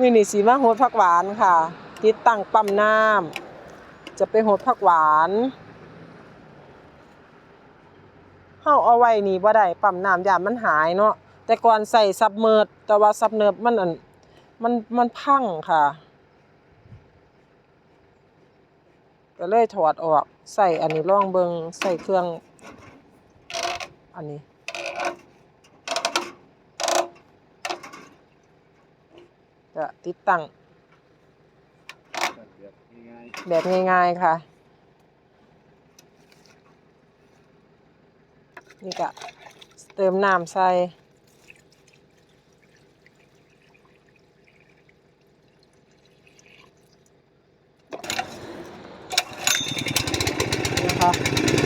มือนี่สีมาโหดผักหวานค่ะ ติดตั้งปั๊มน้ำจะไปโหดผักหวานเฮาเอาไว้นี่บ่ได้ปั๊มน้ำยามมันหายเนาะแต่ก่อนใส่ซับเมิร์ดแต่ว่าซับเนิร์มันอันมันมันพังค่ะ ก็เลยถอดออกใส่อันนี้ล่องเบิงใส่เครื่อง อันนี้ ก็ติดตั้งแบบง่ายๆค่ะ นี่ก็เติมน้ำใส่นะคะ